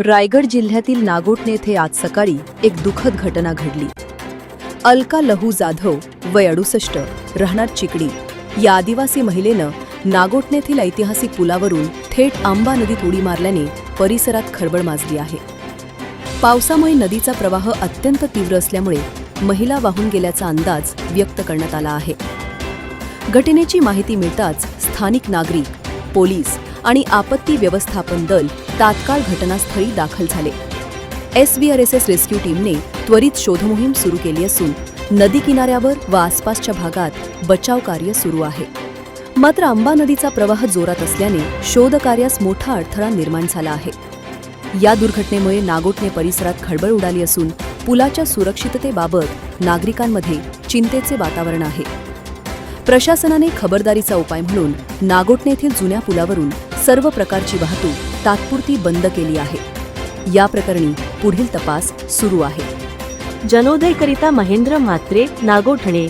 रायगड जिल्ह्यातील नागोटणे येथे आज सकाळी एक दुःखद घटना घडली. अलका लहू जाधव वय अडुसष्ट राहणार चिकडी. या आदिवासी महिलेनं नागोठणे येथील ऐतिहासिक पुलावरून थेट आंबा नदीत उडी मारल्याने परिसरात खळबळ माजली आहे. पावसामुळे नदीचा प्रवाह अत्यंत तीव्र असल्यामुळे महिला वाहून गेल्याचा अंदाज व्यक्त करण्यात आला आहे. घटनेची माहिती मिळताच स्थानिक नागरिक पोलीस आणि आपत्ती व्यवस्थापन दल तात्काळ घटनास्थळी दाखल झाले. एसबीआरएसएस रेस्क्यू टीमने त्वरित शोधमोहीम सुरू केली असून नदी किनाऱ्यावर व आसपासच्या भागात बचाव कार्य सुरू आहे. मात्र आंबा नदीचा प्रवाह जोरात असल्याने शोधकार्यास मोठा अडथळा निर्माण झाला आहे. या दुर्घटनेमुळे नागोठणे परिसरात खळबळ उडाली असून पुलाच्या सुरक्षिततेबाबत नागरिकांमध्ये चिंतेचे वातावरण आहे. प्रशासनाने खबरदारीचा उपाय म्हणून नागोटणे येथील जुन्या पुलावरून सर्व प्रकारची वाहतूक तात्पुरती बंद केली आहे. या प्रकरणी पुढील तपास सुरू आहे. जनोदयकरिता महेंद्र म्हात्रे नागोठणे